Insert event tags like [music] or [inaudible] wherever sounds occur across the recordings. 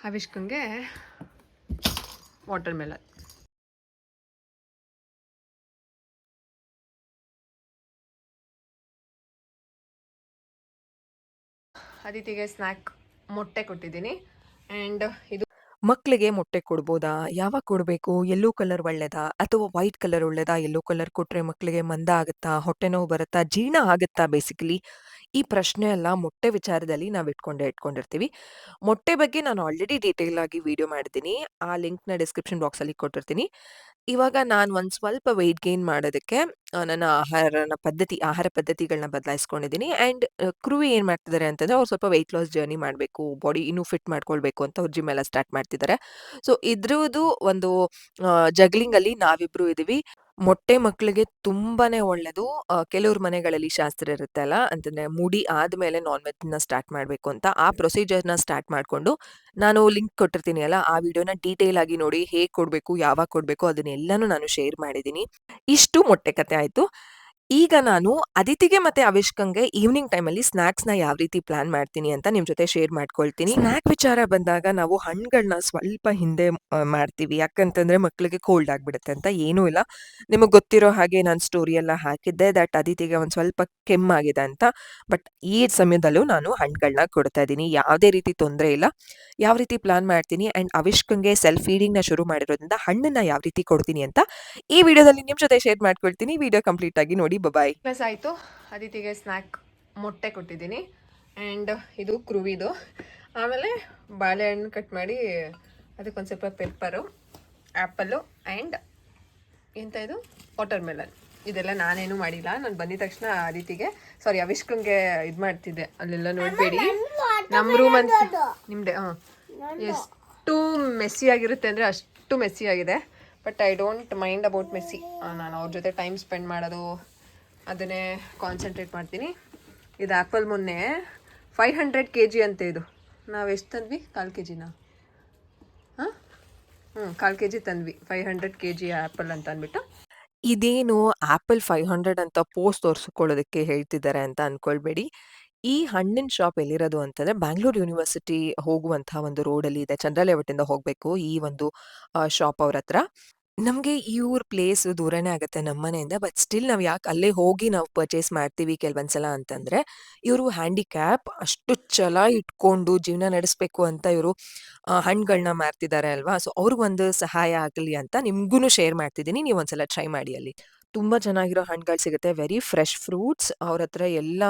ಅವಿಷ್ಕಂಗೆ watermelon ಅದಿತಿಗೆ snack ಮೊಟ್ಟೆ ಕೊಟ್ಟಿದ್ದೀನಿ ಅಂಡ್ ಇದು ಮಕ್ಕಳಿಗೆ ಮೊಟ್ಟೆ ಕೊಡ್ಬೋದಾ? ಯಾವಾಗ ಕೊಡಬೇಕು ಯೆಲ್ಲೋ ಕಲರ್ ಒಳ್ಳೆದಾ? ಅಥವಾ ವೈಟ್ ಕಲರ್ ಒಳ್ಳೆದಾ? ಯೆಲ್ಲೋ ಕಲರ್ ಕೊಟ್ಟರೆ ಮಕ್ಕಳಿಗೆ ಮಂದ ಆಗುತ್ತಾ? ಹೊಟ್ಟೆ ನೋವು ಬರುತ್ತಾ? ಜೀರ್ಣ ಆಗುತ್ತಾ ಬೇಸಿಕಲಿ? ಈ ಪ್ರಶ್ನೆ ಎಲ್ಲ ಮೊಟ್ಟೆ ವಿಚಾರದಲ್ಲಿ ನಾವು ಇಟ್ಕೊಂಡೆ, ಇಟ್ಕೊಂಡಿರ್ತೀವಿ. ಮೊಟ್ಟೆ ಬಗ್ಗೆ ನಾನು ಆಲ್ರೆಡಿ ಡೀಟೇಲ್ ಆಗಿ ವಿಡಿಯೋ ಮಾಡಿದ್ದೀನಿ. ಆ ಲಿಂಕ್‌ನ ಡಿಸ್ಕ್ರಿಪ್ಷನ್ ಬಾಕ್ಸಲ್ಲಿ ಕೊಟ್ಟಿರ್ತೀನಿ. ಇವಾಗ ನಾನು ಒಂದು ಸ್ವಲ್ಪ ವೆಯ್ಟ್ ಗೈನ್ ಮಾಡೋದಕ್ಕೆ ನನ್ನ ಆಹಾರನ ಪದ್ಧತಿ, ಆಹಾರ ಪದ್ಧತಿಗಳನ್ನ ಬದಲಾಯಿಸ್ಕೊಂಡಿದ್ದೀನಿ ಆ್ಯಂಡ್ ಕ್ರೂ ಏನು ಮಾಡ್ತಿದ್ದಾರೆ ಅಂತಂದ್ರೆ ಅವ್ರು ಸ್ವಲ್ಪ ವೆಯ್ಟ್ ಲಾಸ್ ಜರ್ನಿ ಮಾಡಬೇಕು ಬಾಡಿ ಇನ್ನೂ ಫಿಟ್ ಮಾಡ್ಕೊಳ್ಬೇಕು ಅಂತ ಅವ್ರ ಜಿಮ್ ಎಲ್ಲ ಸ್ಟಾರ್ಟ್ ಮಾಡ್ತಿದ್ದಾರೆ ಸೊ ಇದ್ರದ್ದು ಒಂದು ಜಗ್ಲಿಂಗ್ ಅಲ್ಲಿ ನಾವಿಬ್ರು ಇದೀವಿ ಮೊಟ್ಟೆ ಮಕ್ಕಳಿಗೆ ತುಂಬಾನೇ ಒಳ್ಳೆಯದು ಕೆಲವ್ರ ಮನೆಗಳಲ್ಲಿ ಶಾಸ್ತ್ರ ಇರುತ್ತೆ ಅಲ್ಲ ಅಂತಂದ್ರೆ ಮುಡಿ ಆದ್ಮೇಲೆ ನಾನ್ ವೆಜ್ನ ನ ಸ್ಟಾರ್ಟ್ ಮಾಡಬೇಕು ಅಂತ ಆ ಪ್ರೊಸೀಜರ್ನ ಸ್ಟಾರ್ಟ್ ಮಾಡ್ಕೊಂಡು ನಾನು ಲಿಂಕ್ ಕೊಟ್ಟಿರ್ತೀನಿ ಅಲ್ಲ ಆ ವಿಡಿಯೋನ ಡೀಟೇಲ್ ಆಗಿ ನೋಡಿ ಹೇಗೆ ಕೊಡಬೇಕು ಯಾವಾಗ ಕೊಡಬೇಕು ಅದನ್ನೆಲ್ಲನೂ ನಾನು ಶೇರ್ ಮಾಡಿದ್ದೀನಿ. ಇಷ್ಟು ಮೊಟ್ಟೆ ಕತೆ ಆಯ್ತು. ಈಗ ನಾನು ಅದಿತಿಗೆ ಮತ್ತೆ ಅವಿಷ್ಕಂಗೆ ಈವ್ನಿಂಗ್ ಸ್ನಾಕ್ಸ್ನ ಯಾವ ರೀತಿ ಪ್ಲಾನ್ ಮಾಡ್ತೀನಿ ಅಂತ ನಿಮ್ ಜೊತೆ ಶೇರ್ ಮಾಡ್ಕೊಳ್ತೀನಿ. ಸ್ನಾಕ್ ವಿಚಾರ ಬಂದಾಗ ನಾವು ಹಣ್ಣುಗಳನ್ನ ಸ್ವಲ್ಪ ಹಿಂದೆ ಮಾಡ್ತೀವಿ. ಯಾಕಂತಂದ್ರೆ ಮಕ್ಕಳಿಗೆ ಕೋಲ್ಡ್ ಆಗ್ಬಿಡುತ್ತೆ ಅಂತ ಏನೂ ಇಲ್ಲ. ನಿಮಗೆ ಗೊತ್ತಿರೋ ಹಾಗೆ ನಾನು ಸ್ಟೋರಿ ಎಲ್ಲ ಹಾಕಿದ್ದೆ ದಟ್ ಅದಿತಿಗೆ ಒಂದು ಸ್ವಲ್ಪ ಕೆಮ್ಮಾಗಿದೆ ಅಂತ. ಬಟ್ ಈ ಸಮಯದಲ್ಲೂ ನಾನು ಹಣ್ಣುಗಳನ್ನ ಕೊಡ್ತಾ ಇದ್ದೀನಿ. ಯಾವುದೇ ರೀತಿ ತೊಂದ್ರೆ ಇಲ್ಲ. ಯಾವ ರೀತಿ ಪ್ಲಾನ್ ಮಾಡ್ತೀನಿ ಅಂಡ್ ಅವಿಷ್ಕಂಗೆ ಸೆಲ್ಫ್ನ ಶುರು ಮಾಡಿರೋದ್ರಿಂದ ಹಣ್ಣನ್ನ ಯಾವ ರೀತಿ ಕೊಡ್ತೀನಿ ಅಂತ ಈ ವಿಡಿಯೋದಲ್ಲಿ ನಿಮ್ ಜೊತೆ ಶೇರ್ ಮಾಡ್ಕೊಳ್ತೀನಿ. ವಿಡಿಯೋ ಕಂಪ್ಲೀಟ್ ಆಗಿ ನೋಡಿ. ಬಾಯ್. ಪ್ಲಸ್ ಆಯಿತು. ಅದಿತಿಗೆ ಸ್ನ್ಯಾಕ್ ಮೊಟ್ಟೆ ಕೊಟ್ಟಿದ್ದೀನಿ. ಆ್ಯಂಡ್ ಇದು ಕ್ರುವಿದು. ಆಮೇಲೆ ಬಾಳೆಹಣ್ಣು ಕಟ್ ಮಾಡಿ ಅದಕ್ಕೊಂದು ಸ್ವಲ್ಪ ಪೆಪ್ಪರು ಆ್ಯಪಲ್ಲು ಆ್ಯಂಡ್ ಎಂತ ಇದು? ವಾಟರ್ ಮೆಲನ್ ಇದೆಲ್ಲ ನಾನೇನು ಮಾಡಿಲ್ಲ. ನಾನು ಬಂದಿದ ತಕ್ಷಣ ಅದಿತಿಗೆ ಸಾರಿ ಅವಿಷ್ಕಂಗೆ ಇದು ಮಾಡ್ತಿದ್ದೆ. ಅಲ್ಲೆಲ್ಲ ನೋಡಬೇಡಿ. ನಮ್ಮ ರೂಮ್ ಅಂತ ನಿಮ್ಮದೇ ಹಾಂ. ಎಷ್ಟು ಮೆಸ್ಸಿ ಆಗಿರುತ್ತೆ ಅಂದರೆ ಅಷ್ಟು ಮೆಸ್ಸಿ ಆಗಿದೆ. But I don't mind about messy ನಾನು ಅವ್ರ ಜೊತೆ ಟೈಮ್ ಸ್ಪೆಂಡ್ ಮಾಡೋದು ಅದನ್ನೇ ಕಾನ್ಸಂಟ್ರೇಟ್ ಮಾಡ್ತೀನಿ. ಇದು ಆ್ಯಪಲ್ ಮೊನ್ನೆ ಫೈವ್ ಹಂಡ್ರೆಡ್ ಕೆ ಜಿ ಅಂತ ಇದು. ನಾವು ಎಷ್ಟು ತಂದ್ವಿ? ಕಾಲು ಕೆ ಜಿನ ಹಾಂ? ಹ್ಞೂ ಕಾಲು K G ತಂದ್ವಿ. Five hundred K G apple ಅಂತ ಅಂದ್ಬಿಟ್ಟು. ಇದೇನು ಆ್ಯಪಲ್ ಫೈವ್ ಹಂಡ್ರೆಡ್ ಅಂತ ಪೋಸ್ಟ್ ತೋರಿಸ್ಕೊಳ್ಳೋದಕ್ಕೆ ಹೇಳ್ತಿದ್ದಾರೆ ಅಂತ ಅಂದ್ಕೊಳ್ಬೇಡಿ ಈ ಹಣ್ಣಿನ ಶಾಪ್ ಎಲ್ಲಿರೋದು ಅಂತಂದ್ರೆ ಬ್ಯಾಂಗ್ಳೂರ್ ಯೂನಿವರ್ಸಿಟಿ ಹೋಗುವಂತಹ ಒಂದು ರೋಡಲ್ಲಿ ಇದೆ. ಚಂದ್ರ ಹೋಗಬೇಕು ಹೋಗ್ಬೇಕು ಈ ಒಂದು ಶಾಪ್ ಅವ್ರ ಹತ್ರ. ನಮ್ಗೆ ಇವ್ರ ಪ್ಲೇಸ್ ದೂರನೇ ಆಗುತ್ತೆ ನಮ್ಮ ಮನೆಯಿಂದ. ಬಟ್ ಸ್ಟಿಲ್ ನಾವ್ ಯಾಕೆ ಅಲ್ಲೇ ಹೋಗಿ ನಾವು ಪರ್ಚೇಸ್ ಮಾಡ್ತೀವಿ ಕೆಲವೊಂದ್ಸಲ ಅಂತಂದ್ರೆ, ಇವ್ರು ಹ್ಯಾಂಡಿಕ್ಯಾಪ್ ಅಷ್ಟು ಛಲ ಇಟ್ಕೊಂಡು ಜೀವನ ನಡೆಸ್ಬೇಕು ಅಂತ ಇವ್ರು ಹಣ್ಣುಗಳನ್ನ ಮಾರ್ತಿದ್ದಾರೆ ಅಲ್ವಾ? ಸೊ ಅವ್ರಿಗೊಂದು ಸಹಾಯ ಆಗ್ಲಿ ಅಂತ ನಿಮ್ಗೂನು ಶೇರ್ ಮಾಡ್ತಿದ್ದೀನಿ. ನೀವು ಒಂದ್ಸಲ ಟ್ರೈ ಮಾಡಿ ಅಲ್ಲಿ. ತುಂಬಾ ಚೆನ್ನಾಗಿರೋ ಹಣ್ಣುಗಳು ಸಿಗುತ್ತೆ. ವೆರಿ ಫ್ರೆಶ್ ಫ್ರೂಟ್ಸ್ ಅವ್ರ ಹತ್ರ ಎಲ್ಲ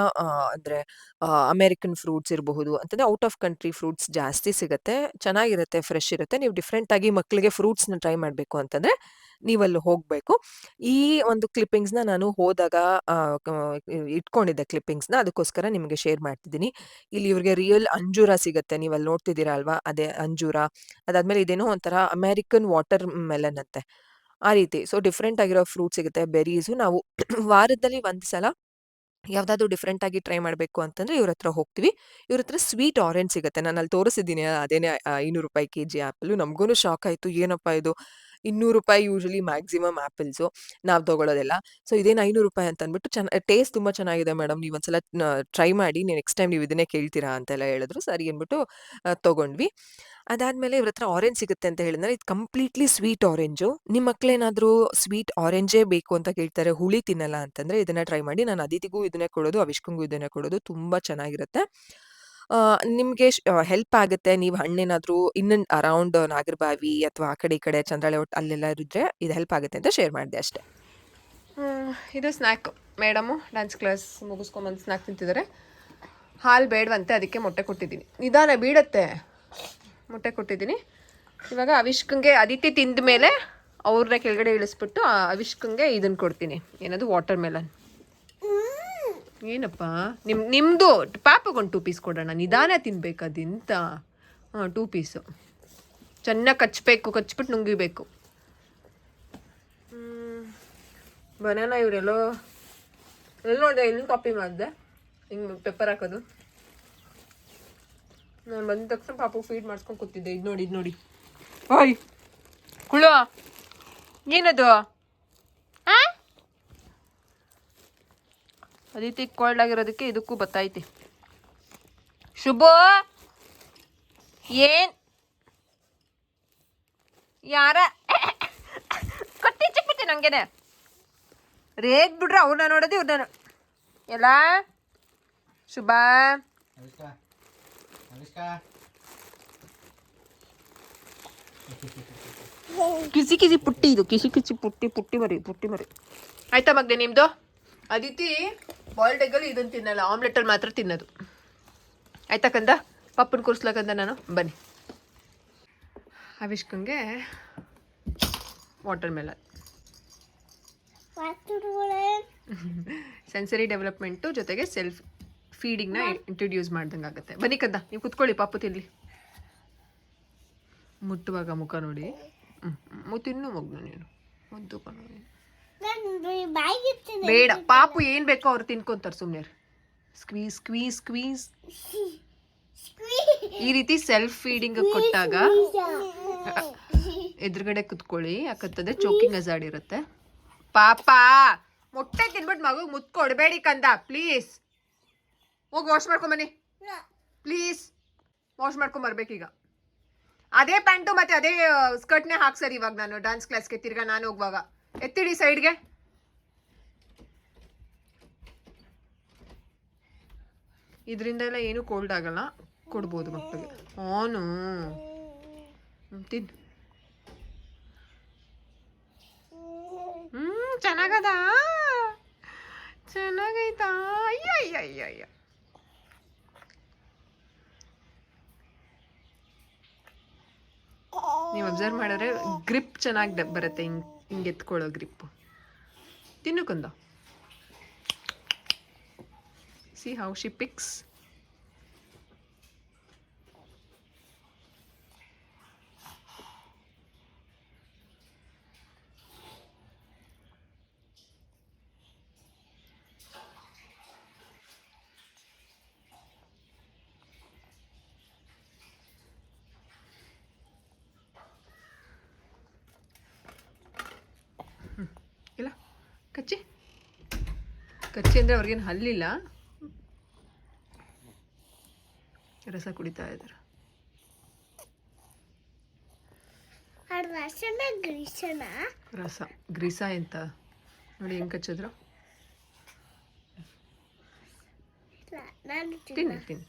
ಅಂದ್ರೆ ಅ, ಅಮೆರಿಕನ್ ಫ್ರೂಟ್ಸ್ ಇರಬಹುದು ಅಂತಂದ್ರೆ ಔಟ್ ಆಫ್ ಕಂಟ್ರಿ ಫ್ರೂಟ್ಸ್ ಜಾಸ್ತಿ ಸಿಗುತ್ತೆ. ಚೆನ್ನಾಗಿರುತ್ತೆ, ಫ್ರೆಶ್ ಇರುತ್ತೆ. ನೀವು ಡಿಫರೆಂಟ್ ಆಗಿ ಮಕ್ಕಳಿಗೆ ಫ್ರೂಟ್ಸ್‌ನ ಟ್ರೈ ಮಾಡಬೇಕು ಅಂತಂದ್ರೆ ನೀವಲ್ಲಿ ಹೋಗ್ಬೇಕು. ಈ ಒಂದು ಕ್ಲಿಪ್ಪಿಂಗ್ಸ್‌ನ ನಾನು ಹೋದಾಗ ಅ, ಕ ಇಟ್ಕೊಂಡಿದ್ದೆ ಕ್ಲಿಪ್ಪಿಂಗ್ಸ್‌ನ ಅದಕ್ಕೋಸ್ಕರ ನಿಮಗೆ ಶೇರ್ ಮಾಡ್ತಿದ್ದೀನಿ. ಇಲ್ಲಿ ಇವ್ರಿಗೆ ರಿಯಲ್ ಅಂಜೂರ ಸಿಗುತ್ತೆ. ನೀವು ಅಲ್ಲಿ ನೋಡ್ತಿದ್ದೀರಾ ಅಲ್ವಾ? ಅದೇ ಅಂಜೂರ. ಅದಾದ್ಮೇಲೆ ಇದೇನೋ ಒಂಥರ ಅಮೆರಿಕನ್ ವಾಟರ್ ಮೆಲನ್ ಅಂತೆ. ಆ ರೀತಿ. ಸೊ ಡಿಫ್ರೆಂಟ್ ಆಗಿರೋ ಫ್ರೂಟ್ ಸಿಗುತ್ತೆ. ಬೆರೀಸು ನಾವು [clears throat] ವಾರದಲ್ಲಿ ಒಂದು ಸಲ ಯಾವ್ದಾದ್ರು ಡಿಫ್ರೆಂಟ್ ಆಗಿ ಟ್ರೈ ಮಾಡಬೇಕು ಅಂತಂದ್ರೆ ಇವ್ರ ಹತ್ರ ಹೋಗ್ತೀವಿ. ಇವ್ರ ಹತ್ರ ಸ್ವೀಟ್ ಆರೆಂಜ್ ಸಿಗುತ್ತೆ. ನಾನು ಅಲ್ಲಿ ತೋರಿಸಿದ್ದೀನಿ, ಅದೇನೆ ಐನೂರು ರೂಪಾಯಿ ಕೆ ಜಿ ಆ್ಯಪಲ್ಲು ನಮಗೂ ಶಾಕ್ ಆಯಿತು, ಏನಪ್ಪಾ ಇದು ₹200 ಯೂಶಲಿ ಮ್ಯಾಕ್ಸಿಮಮ್ ಆ್ಯಪಲ್ಸು ನಾವು ತಗೊಳ್ಳೋದೆಲ್ಲ. ಸೊ ಇದೇನು ₹500 ಅಂತ ಅಂದ್ಬಿಟ್ಟು ಚೆನ್ನ ಟೇಸ್ಟ್ ತುಂಬ ಚೆನ್ನಾಗಿದೆ ಮೇಡಮ್. ನೀವು ಒಂದ್ಸಲ ಟ್ರೈ ಮಾಡಿ. ನೆಕ್ಸ್ಟ್ ಟೈಮ್ ನೀವು ಇದನ್ನೇ ಕೇಳ್ತೀರಾ ಅಂತೆಲ್ಲ ಹೇಳಿದ್ರು. ಸರಿ ಅಂದ್ಬಿಟ್ಟು ತೊಗೊಂಡ್ವಿ ಅದಾದ್ಮೇಲೆ ಇವ್ರ ಹತ್ರ ಆರೆಂಜ್ ಸಿಗುತ್ತೆ ಅಂತ ಹೇಳಿದ್ರೆ ಇದು ಕಂಪ್ಲೀಟ್ಲಿ ಸ್ವೀಟ್ ಆರೆಂಜು. ನಿಮ್ಮ ಮಕ್ಕಳೇನಾದರೂ ಸ್ವೀಟ್ ಆರೆಂಜೇ ಬೇಕು ಅಂತ ಕೇಳ್ತಾರೆ, ಹುಳಿ ತಿನ್ನಲ್ಲ ಅಂತಂದರೆ ಇದನ್ನು ಟ್ರೈ ಮಾಡಿ. ನಾನು ಅದಿತಿಗೂ ಇದನ್ನೇ ಕೊಡೋದು, ಅವಿಷ್ಕಂಗೂ ಇದನ್ನೇ ಕೊಡೋದು. ತುಂಬ ಚೆನ್ನಾಗಿರುತ್ತೆ. ನಿಮ್ಗೆ ಹೆಲ್ಪ್ ಆಗುತ್ತೆ. ನೀವು ಹಣ್ಣೇನಾದರೂ ಇನ್ನ ಅರೌಂಡ್ ನಾಗರಬಾವಿ ಅಥವಾ ಆ ಕಡೆ ಈ ಕಡೆ ಚಂದ್ರಾಳೆ ಒಟ್ಟು ಅಲ್ಲೆಲ್ಲ ಇದ್ರೆ ಇದು ಹೆಲ್ಪ್ ಆಗುತ್ತೆ ಅಂತ ಶೇರ್ ಮಾಡಿದೆ ಅಷ್ಟೇ. ಇದು ಸ್ನ್ಯಾಕ್ ಮೇಡಮು ಡ್ಯಾನ್ಸ್ ಕ್ಲಾಸ್ ಮುಗಿಸ್ಕೊಂಬಂದು ಸ್ನ್ಯಾಕ್ ತಿಂತಿದ್ದಾರೆ ಹಾಲು ಬೇಡವಂತೆ, ಅದಕ್ಕೆ ಮೊಟ್ಟೆ ಕೊಟ್ಟಿದ್ದೀನಿ. ನಿಧಾನ ಬೀಳತ್ತೆ. ಮೊಟ್ಟೆ ಕೊಟ್ಟಿದ್ದೀನಿ. ಇವಾಗ ಅವಿಷ್ಕಂಗೆ ಅದಿತಿ ತಿಂದ ಮೇಲೆ ಅವ್ರನ್ನ ಕೆಳಗಡೆ ಇಳಿಸ್ಬಿಟ್ಟು ಆ ಅವಿಷ್ಕಂಗೆ ಇದನ್ನು ಕೊಡ್ತೀನಿ. ಏನದು ವಾಟರ್ ಮೆಲನ್ ಏನಪ್ಪ? ನಿಮ್ ನಿಮ್ಮದು ಪಾಪಗೊಂದು ಟೂ ಪೀಸ್ ಕೊಡೋಣ. ನಿಧಾನ ತಿನ್ಬೇಕು ಅದಿಂತ ಹಾಂ ಟೂ ಪೀಸು ಚೆನ್ನಾಗಿ ಕಚ್ಚಬೇಕು ಕಚ್ಬಿಟ್ಟು ನುಂಗಿಬೇಕು. ಬನಾನ ಇವರೆಲ್ಲೋ ಎಲ್ಲಿ ನೋಡಿದೆ ಎಲ್ಲಿ ಕಾಪಿ ಮಾಡಿದೆ? ಹಿಂಗೆ ಪೆಪ್ಪರ್ ಹಾಕೋದು. ನಾನು ಬಂದ ತಕ್ಷಣ ಪಾಪು ಫೀಡ್ ಮಾಡಿಸ್ಕೊಂಡು ಕೂತಿದ್ದೆ. ಇದು ನೋಡಿ ಇದು ನೋಡಿ. ಓಯ್. ಕುಳು ಏನದು? ಅದಿತಿ ಕೋಲ್ಡ್ ಆಗಿರೋದಕ್ಕೆ ಇದಕ್ಕೂ ಬತ್ತೈತಿ. ಶುಭ! ಏನ್? ಯಾರ? ಕಟ್ಟಿ ಚಿಕ್ಬಿಡ್ತೀನಿ ನಂಗೆನೆ. ರೇಗ್ ಬಿಡ್ರಿ ಅವ್ರನ್ನ ನೋಡೋದು ಇವ್ರನ್ನ ಎಲ್ಲ? ಶುಭ! ಕಿಸಿ ಕಿಸಿ ಪುಟ್ಟಿ ಇದು ಕಿಸಿ ಕಿಸಿ ಪುಟ್ಟಿ ಪುಟ್ಟಿ ಮರಿ ಪುಟ್ಟಿ ಮರಿ. ಆಯ್ತಾ ಮಗ್ದೆ ನಿಮ್ದು? ಅದಿತಿ ಬಾಯ್ಲ್ಡ್ ಎಗ್ಗಲ್ಲಿ ಇದನ್ನು ತಿನ್ನಲ್ಲ ಆಮ್ಲೆಟಲ್ಲಿ ಮಾತ್ರ ತಿನ್ನೋದು. ಆಯ್ತಾ ಕಂದ? ಪಪ್ಪನ ಕೂರಿಸ್ಲಕ್ಕಂದ ನಾನು? ಬನ್ನಿ. ಅವಿಷ್ಕಂಗೆ ವಾಟರ್ ಮೆಲನ್ ಸೆನ್ಸರಿ ಡೆವಲಪ್ಮೆಂಟು ಜೊತೆಗೆ ಸೆಲ್ಫ್ ಫೀಡಿಂಗ್ನ ಇಂಟ್ರೊಡ್ಯೂಸ್ ಮಾಡ್ದಂಗೆ ಆಗುತ್ತೆ. ಬನ್ನಿ ಕಂದ ನೀವು ಕುತ್ಕೊಳ್ಳಿ ಪಾಪು ತಿನ್ಲಿ. ಮುಟ್ಟುವಾಗ ಮುಖ ನೋಡಿ. ಹ್ಞೂ ತಿನ್ನು ಮಗ್ನು ನೀನು. ಮುದ್ದು ಕಣ್ಣು. ಬೇಡ ಪಾಪು ಏನು ಬೇಕೋ ಅವ್ರು ತಿನ್ಕೊಂತಾರೆ ಸುಮ್ಮನೆ ಸ್ಕ್ವೀಸ್ ಸ್ಕ್ವೀಸ್ ಸ್ಕ್ವೀಸ್ ಈ ರೀತಿ ಸೆಲ್ಫ್ ಫೀಡಿಂಗ್ ಕೊಟ್ಟಾಗ ಎದುರುಗಡೆ ಕುತ್ಕೊಳ್ಳಿ ಯಾಕಂತಂದ್ರೆ ಚೋಕಿಂಗ್ ಅಜಾಡ್ ಇರುತ್ತೆ. ಪಾಪ ಮೊಟ್ಟೆ ತಿನ್ಬಿಟ್ಟು ಮಗು ಮುತ್ ಕೊಡಬೇಡಿ ಕಂದ ಪ್ಲೀಸ್ ಹೋಗಿ ವಾಶ್ ಮಾಡ್ಕೊಂಬನ್ನಿ ಪ್ಲೀಸ್ ವಾಶ್ ಮಾಡ್ಕೊಂಬರ್ಬೇಕೀಗ ಅದೇ ಪ್ಯಾಂಟು ಮತ್ತೆ ಅದೇ ಸ್ಕರ್ಟ್ನೇ ಹಾಕ್ಸರಿ ಇವಾಗ ನಾನು ಡಾನ್ಸ್ ಕ್ಲಾಸ್ಗೆ ತಿರ್ಗಾ ನಾನು ಹೋಗುವಾಗ. ಎತ್ತಿಡಿ ಸೈಡ್ಗೆ. ಇದರಿಂದ ಎಲ್ಲ ಏನು ಕೋಲ್ಡ್ ಆಗಲ್ಲ. ಕೊಡ್ಬೋದು ಮಕ್ಕಳಿಗೆ. ಆನು. ತಿನ್ನು ಹ್ಮ್, ಚೆನ್ನಾಗದ? ಚೆನ್ನಾಗೈತಾ? ಅಯ್ಯ ಅಯ್ಯ ಅಯ್ಯ ಅಯ್ಯ. ನೀವು ಅಬ್ಸರ್ವ್ ಮಾಡಿದ್ರೆ ಗ್ರಿಪ್ ಚೆನ್ನಾಗಿ ಬರುತ್ತೆ. ಹಿಂಗ್ ಹಿಂಗೆ ಎತ್ಕೊಳ್ಳೋ ಗ್ರಿಪ್ ತಿನ್ನು ಕಂದ. ಸಿ ಹೌ ಶಿ ಪಿಕ್ಸ್ ಇಲ್ಲ ಕಚ್ಚಿ ಕಚ್ಚಿ ಅಂದರೆ ಅವ್ರಿಗೇನು ಹಲ್ಲಿಲ್ಲ. ರಸ ಕುಡಿತಾ ಇದ್ರು ರಸ. ಗ್ರೀಸ ಎಂತ? ನೋಡಿ ಹೆಂಗೆ ಕಚ್ಚಿದ್ರು. ನಾನು ತಿನ್ನಿ. ತಿನ್ನಿ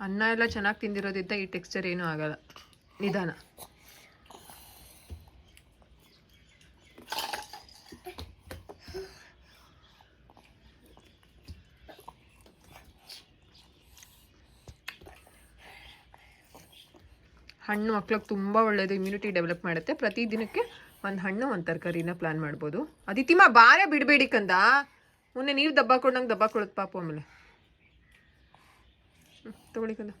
ಅನ್ನ ಎಲ್ಲ ಚೆನ್ನಾಗಿ ತಿಂದಿರೋದ್ರಿಂದ ಈ ಟೆಕ್ಸ್ಚರ್ ಏನೂ ಆಗಲ್ಲ. ನಿಧಾನ. ಹಣ್ಣು ಮಕ್ಳಿಗೆ ತುಂಬ ಒಳ್ಳೆಯದು ಇಮ್ಯುನಿಟಿ ಡೆವಲಪ್ ಮಾಡುತ್ತೆ. ಪ್ರತಿ ದಿನಕ್ಕೆ ಒಂದು ಹಣ್ಣು, ಒಂದು ತರಕಾರಿನ ಪ್ಲಾನ್ ಮಾಡ್ಬೋದು. ಅದಿತಿಮ ಬಾರೆ ಬಿಡಬೇಡಿ ಕಂದ. ಮೊನ್ನೆ ನೀರು ದಬ್ಬ ಕೊಡಂಗೆ ದಬ್ಬ ಕೊಡುತ್ತೆ ಪಾಪ ಆಮೇಲೆ. ತಗೊಳ್ಳಿ ಕಂದ.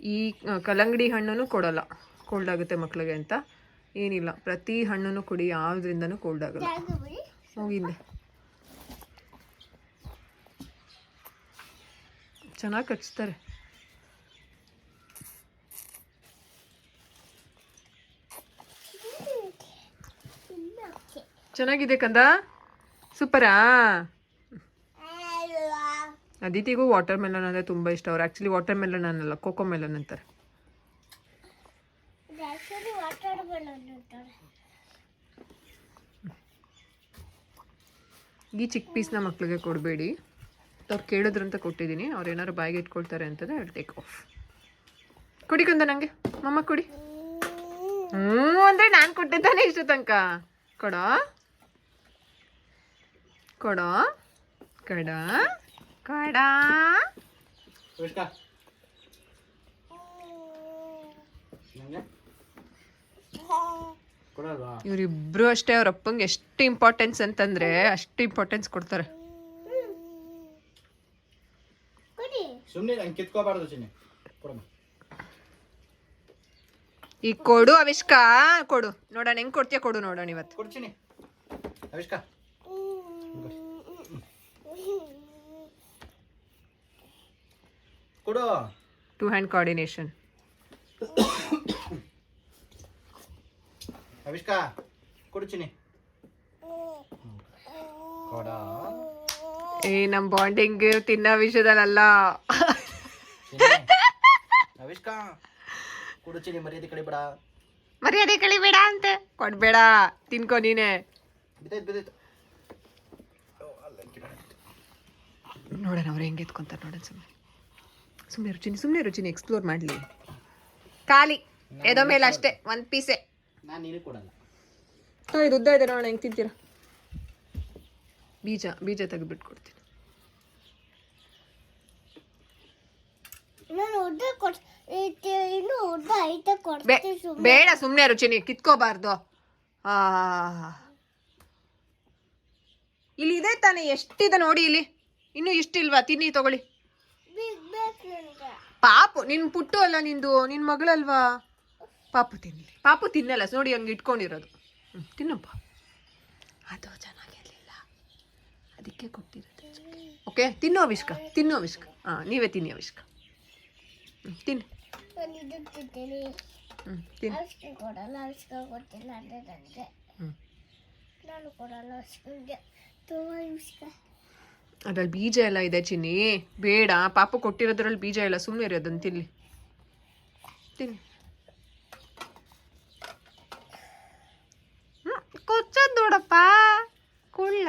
ಈ ಕಲ್ಲಂಗಡಿ ಹಣ್ಣು ಕೊಡಲ್ಲ. ಕೋಲ್ಡ್ ಆಗುತ್ತೆ ಮಕ್ಕಳಿಗೆ ಅಂತ. ಏನಿಲ್ಲ. ಪ್ರತಿ ಹಣ್ಣು ಕೊಡಿ, ಯಾವುದ್ರಿಂದನೂ ಕೋಲ್ಡ್ ಆಗಲ್ಲ. ಹೋಗಿಲ್ಲ ಚೆನ್ನಾಗಿ ಕಚ್ತಾರೆ. ಚೆನ್ನಾಗಿದೆ ಕಂದ? ಸೂಪರಾ? ಅದಿತಿಗೂ ವಾಟರ್ ಮೆಲನ್ ಅಂದರೆ ತುಂಬ ಇಷ್ಟ. ಅವ್ರು ಆ್ಯಕ್ಚುಲಿ ವಾಟರ್ ಮೆಲನ್ ಅನ್ನಲ್ಲ ಕೋಕೋ ಮೆಲನ್ ಅಂತಾರೆ. ಈ ಚಿಕ್ಕ ಪೀಸ್ನ ಮಕ್ಕಳಿಗೆ ಕೊಡಬೇಡಿ. ಅವ್ರು ಕೇಳಿದ್ರಂತ ಕೊಟ್ಟಿದ್ದೀನಿ. ಅವ್ರು ಏನಾದ್ರು ಬಾಯಿಗೆ ಇಟ್ಕೊಳ್ತಾರೆ ಅಂತಂದರೆ ಅವ್ರು ಟೇಕ್ ಆಫ್ ಕೊಡಿ ಕಂದ ನನಗೆ ಮಮ್ಮ ಕೊಡಿ. ಹ್ಞೂ ಅಂದರೆ ನಾನು ಕೊಟ್ಟಿದ್ದಾನೆ ಇಷ್ಟು ತನಕ ಕೊಡೋ? ಕೊಡೋ? ಕಡ? ಕಡ? ಇವರಿಬ್ರು ಅಷ್ಟೇ ಅವ್ರ ಅಪ್ಪಂಗೆ ಎಷ್ಟು ಇಂಪಾರ್ಟೆನ್ಸ್ ಅಂತಂದ್ರೆ ಅಷ್ಟು ಇಂಪಾರ್ಟೆನ್ಸ್ ಕೊಡ್ತಾರೆ. ಈ ಸುಮ್ಮನೆ ನಂಗೆ ಕಿತ್ಕೋಬಾರ್ದು ಚಿನ್ನಿ ಕೊಡಮ್ಮ. ಈಗ ಕೊಡು ಅವಿಷ್ಕಾ ಕೊಡು. ನೋಡೋಣ ಹೆಂಗ್ ಕೊಡ್ತೀಯ ಕೊಡು ನೋಡೋಣ ಇವತ್ತು. ಕೊಡ್ತೀನಿ ಅವಿಷ್ಕಾ. ಕೊಡು. ಟು ಹ್ಯಾಂಡ್ ಕೋಆರ್ಡಿನೇಷನ್ ಅವಿಷ್ಕಾ ಕೊಡುಚಿನಿ ಕೊಡ. ಏ ನಮ್ ಬಾಂಡಿಂಗ್ ತಿನ್ನೋ ವಿಷಯದಲ್ಲ ಅವಿಷ್ಕಾ ಕೊಡುಚಿನಿ ಮರ್ಯಾದೆ ಕಳಿಬೇಡ. ಬೇಡ ಮರ್ಯಾದೆ ಕಳಿಬೇಡ ಅಂತ. ಕೊಡ್ಬೇಡ ತಿನ್ಕೊ ನೀನೆ. ಬಿದ್ದೈತೆ ಬಿದ್ದೈತೆ ನೋಡೋಣ ಅವ್ರು ಹೆಂಗೆ ಎತ್ಕೊಂತಾರೆ ನೋಡೋಣ ಸುಮ್ಮನೆ ಸುಮ್ಮನೆ ರುಚಿನಿ ಸುಮ್ಮನೆ ರುಚಿನಿ ಎಕ್ಸ್ಪ್ಲೋರ್ ಮಾಡಲಿ. ಖಾಲಿ ಎದೋ ಮೇಲೆ ಅಷ್ಟೇ ಒಂದು ಪೀಸೆ ನಾನು ನೀನು ಕೊಡಲ್ಲ. ಹಾಂ ಇದು ಉದ್ದ ಇದೆ ನೋಡೋಣ ಹೆಂಗೆ ತಿಂತೀರಾ? ಬೀಜ ಬೀಜ ತೆಗೆದ್ಬಿಟ್ಟು ಕೊಡ್ತೀನಿ. ನಾನು ಉದ್ದ ಕೊಡ್ ಇದು ಇನ್ನು ಉದ್ದ ಐತೆ ಕೊಡ್ತೀನಿ ಸುಮ್ಮನೆ ಬೇಡ ಸುಮ್ಮನೆ ರುಚಿನಿ ಕಿತ್ಕೋಬಾರ್ದು. ಆ. ಇಲ್ಲಿ ಇದೆ ತಾನೇ ಎಷ್ಟಿದೆ ನೋಡಿ ಇಲ್ಲಿ. ಇನ್ನೂ ಇಷ್ಟಿಲ್ವಾ? ತಿನ್ನಿ ತಗೊಳ್ಳಿ. ಪಾಪು ನಿನ್ ಪುಟ್ಟು ಅಲ್ಲ ನಿಂದು ನಿನ್ ಮಗಳಲ್ವಾ? ಪಾಪು ತಿನ್ನಿ ಪಾಪು ತಿನ್ನಲ್ಲ ನೋಡಿ ಹಂಗೆ ಇಟ್ಕೊಂಡಿರೋದು. ತಿನ್ನಪ್ಪ ಅದು ಚೆನ್ನಾಗಿರಲಿಲ್ಲ. ಅದಕ್ಕೆ ಕೊಟ್ಟಿರೋದು ಓಕೆ ತಿನ್ನೋ ಅವಿಷ್ಕ ತಿನ್ನೋ ಅವಿಷ್ಕ ಹಾಂ ನೀವೇ ತಿನ್ನಿ. ಅವಿಷ್ಕ ತಿನ್ನು ಹ್ಞೂ ತಿನ್ನು. ಕೊಡಲ್ಲ ಅವಿಸ್ಕ ಕೊಟ್ಟಿಲ್ಲ ಅಂದರೆ ನನಗೆ. ಹ್ಞೂ ನಾನು ಕೊಡಲ್ಲ ತುಂಬ ಅದ್ರಲ್ಲಿ ಬೀಜ ಎಲ್ಲ ಇದೆ ಚಿನ್ನಿ. ಬೇಡ, ಪಾಪ ಕೊಟ್ಟಿರೋದ್ರಲ್ಲಿ ಬೀಜ ಎಲ್ಲ ಸುಮ್ಮನೆ ಇರೋದನ್ನು ಅದನ್ನು ತಿನ್ಲಿ. ತಿನ್ನಿ. ಕೊಚ್ಚದ್ ನೋಡಪ್ಪ. ಕುಳ್ಳ.